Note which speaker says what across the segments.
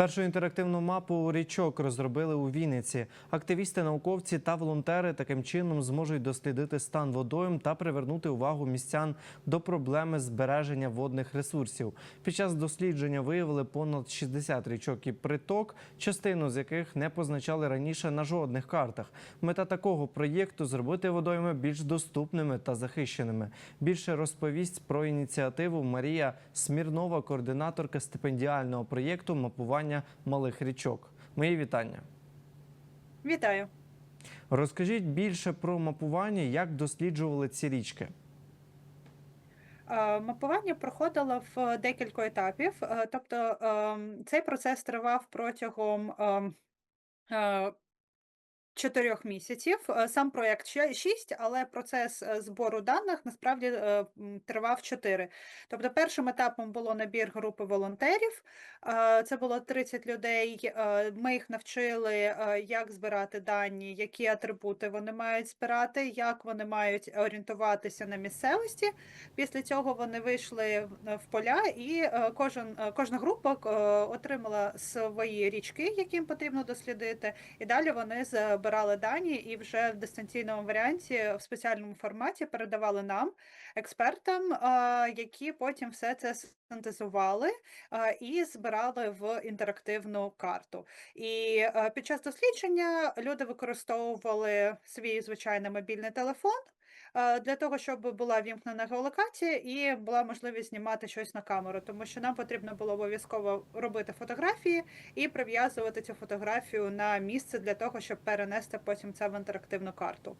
Speaker 1: Першу інтерактивну мапу річок розробили у Вінниці. Активісти, науковці та волонтери таким чином зможуть дослідити стан водойм та привернути увагу містян до проблеми збереження водних ресурсів. Під час дослідження виявили понад 60 річок і приток, частину з яких не позначали раніше на жодних картах. Мета такого проєкту зробити водойми більш доступними та захищеними. Більше розповість про ініціативу Марія Смірнова, координаторка стипендіального проєкту мапування малих річок. Мої вітання.
Speaker 2: Вітаю.
Speaker 1: Розкажіть більше про мапування, як досліджували ці річки.
Speaker 2: Е, Мапування проходило в декілька етапів. Е, Тобто ем, цей процес тривав протягом ем, е, чотирьох місяців. Е, Сам проєкт шість, але процес е, збору даних насправді е, тривав чотири. Тобто, першим етапом було набір групи волонтерів. Це було 30 людей. Ми їх навчили, як збирати дані, які атрибути вони мають збирати, як вони мають орієнтуватися на місцевості. Після цього вони вийшли в- поля, і кожен, кожна група отримала свої річки, які їм потрібно дослідити. І далі вони збирали дані і вже в дистанційному варіанті в спеціальному форматі передавали нам, експертам, які потім все це синтезували і збирали в інтерактивну карту. І е, під час дослідження люди використовували свій звичайний мобільний телефон. Е, Для того, щоб була вімкнена геолокація і була можливість знімати щось на камеру, тому що нам потрібно було обов'язково робити фотографії і прив'язувати цю фотографію на місце для того, щоб перенести потім це в інтерактивну карту.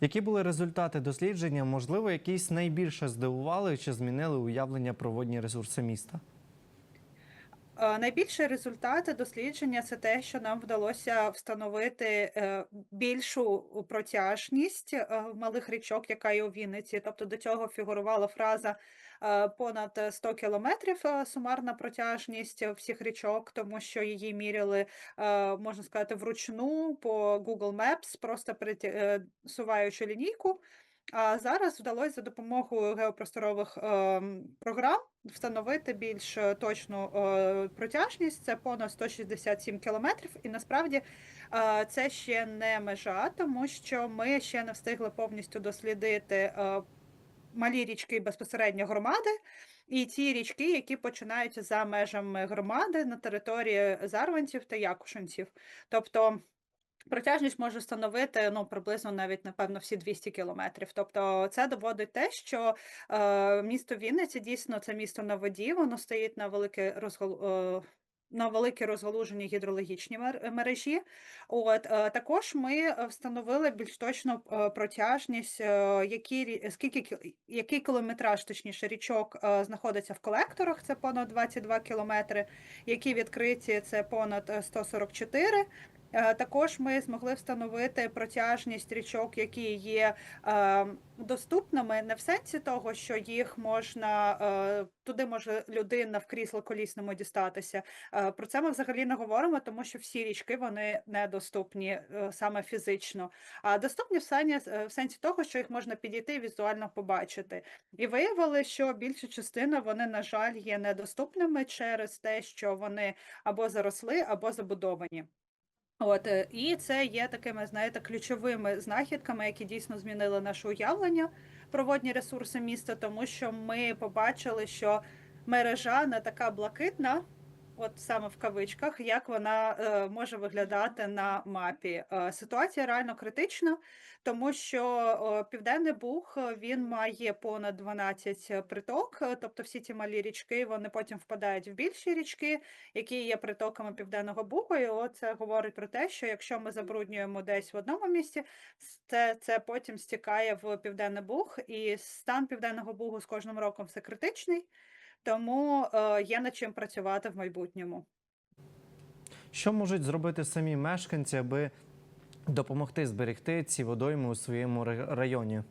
Speaker 1: Які були результати дослідження? Можливо, якісь найбільше здивували чи змінили уявлення про водні ресурси міста?
Speaker 2: Е, Найбільші результати дослідження це те, що нам вдалося встановити е, більшу протяжність е, малих річок, яка є у Вінниці. Тобто до цього фігурувала фраза понад 100 кілометрів сумарна протяжність всіх річок, тому що її міряли, можна сказати, вручну по Google Maps, просто пересуваючи лінійку. А зараз вдалося за допомогою геопросторових ем, програм встановити більш е, точну е, протяжність. Це понад 167 кілометрів. І насправді е, це ще не межа, тому що ми ще не встигли повністю дослідити малі річки безпосередньо громади. І ті річки, які починаються за межами громади на території Зарванців та Якушинців. Тобто Протяжність може становити ну приблизно навіть напевно всі 200 кілометрів. Тобто це доводить те, що е, місто Вінниця дійсно це місто на воді, воно стоїть на велике розгол. Е, на великі розгалужені гідрологічні мер- мережі. От е, також ми встановили більш точну е, протяжність, які скільки який кілометраж, точніше, річок знаходиться в колекторах. Це понад 22 кілометри, які відкриті це понад е, 144. Е, Також ми змогли встановити протяжність річок, які є е, доступними, не в сенсі того, що їх можна е, туди може людина в крісло колісному дістатися. Про це ми взагалі не говоримо, тому що всі річки вони недоступні саме фізично, а доступні в сенсі, в сенсі того, що їх можна підійти і візуально побачити. І виявили, що більша частина вони, на жаль, є недоступними через те, що вони або заросли, або забудовані. От, е, і це є такими, знаєте, ключовими знахідками, які дійсно змінили наше уявлення про водні ресурси міста, тому що ми побачили, що мережа не така блакитна, от саме в кавичках, як вона е, може виглядати на мапі. Е, ситуація реально критична, тому що е, Південний Буг е, він має понад 12 приток, е, тобто всі ці малі річки вони потім впадають в більші річки, які є притоками Південного Бугу. І це говорить про те, що якщо ми забруднюємо десь в одному місці, це, це потім стікає в Південний Буг, і стан Південного Бугу з кожним роком все критичний, тому е, є над чим працювати в майбутньому.
Speaker 1: Що можуть зробити самі мешканці, аби допомогти зберегти ці водойми у своєму районі?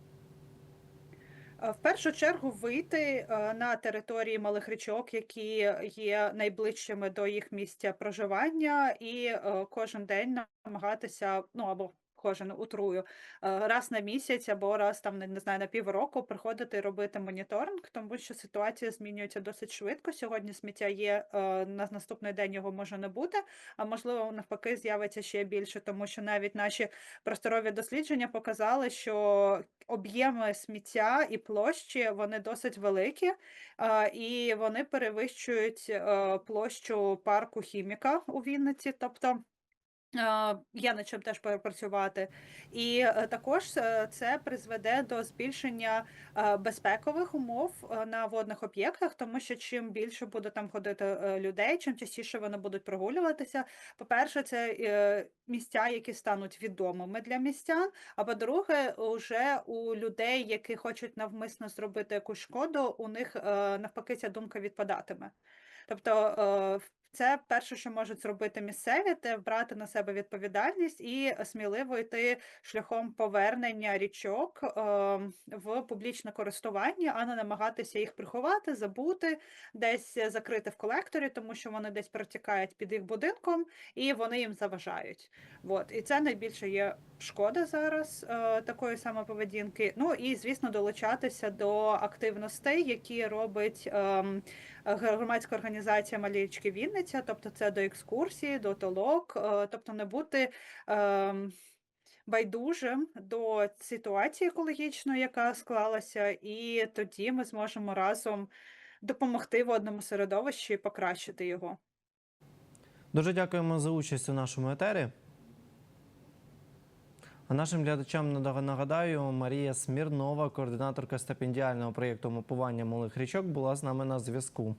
Speaker 2: Е, В першу чергу вийти е, на території малих річок, які є найближчими до їх місця проживання, і кожен день намагатися, ну або кожен утрую, е, раз на місяць або раз там, не знаю, на півроку приходити робити моніторинг, тому що ситуація змінюється досить швидко. Сьогодні сміття є, е, на наступний день його може не бути, а можливо, навпаки, з'явиться ще більше, тому що навіть наші просторові дослідження показали, що об'єми сміття і площі вони досить великі, е, і вони перевищують площу парку хіміка у Вінниці. Тобто Є над чим теж працювати. І е, також е, це призведе до збільшення е, безпекових умов на водних об'єктах, тому що чим більше буде там ходити людей, чим частіше вони будуть прогулюватися. По-перше, це е, місця, які стануть відомими для містян. А по-друге, уже у людей, які хочуть навмисно зробити якусь шкоду, у них навпаки ця думка відпадатиме. Тобто це перше, що можуть зробити місцеві, це брати на себе відповідальність і сміливо йти шляхом повернення річок е, в публічне користування, а не намагатися їх приховати, забути, десь закрити в колекторі, тому що вони десь протікають під їх будинком і вони їм заважають. От. І це найбільше є шкода зараз е, такої самоповедінки. Ну і звісно, долучатися до активностей, які робить. Е, громадська організація Малі річки Вінниця, тобто це до екскурсії, до толок, е, тобто не бути ем, байдужим до ситуації екологічної, яка склалася, і тоді ми зможемо разом допомогти водному середовищу і покращити його.
Speaker 1: Дуже дякуємо за участь у нашому етері. А нашим глядачам нагадаю, Марія Смірнова, координаторка стипендіального проєкту мапування малих річок, була з нами на зв'язку.